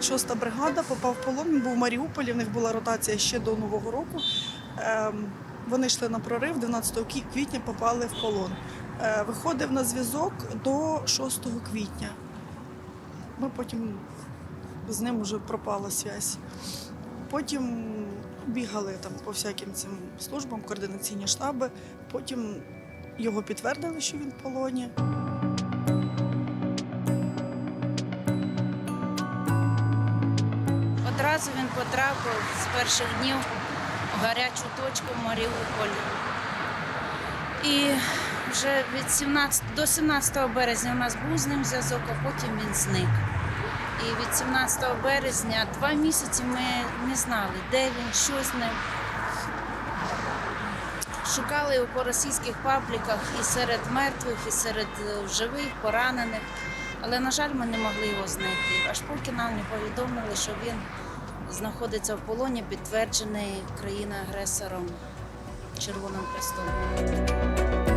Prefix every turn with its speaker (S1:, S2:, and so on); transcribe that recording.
S1: 56-та бригада попав в полон. Він був в Маріуполі. В них була ротація ще до Нового року. Ем, Вони йшли на прорив, 12 кі- квітня попали в полон. Е, Виходив на зв'язок до 6 квітня. Ми потім з ним вже пропала зв'язь. Потім бігали там по всяким цим службам, координаційні штаби. Потім його підтвердили, що він в полоні.
S2: Одразу він потрапив з перших днів в гарячу точку Маріуполь. І вже від 17, до 17 березня у нас був з ним зв'язок, а потім він зник. І від 17 березня два місяці ми не знали, де він, що з ним. Шукали його по російських пабліках і серед мертвих, і серед е, живих, поранених. Але, на жаль, ми не могли його знайти. Аж поки нам не повідомили, що він знаходиться в полоні, підтверджений країна-агресором Червоним Хрестом.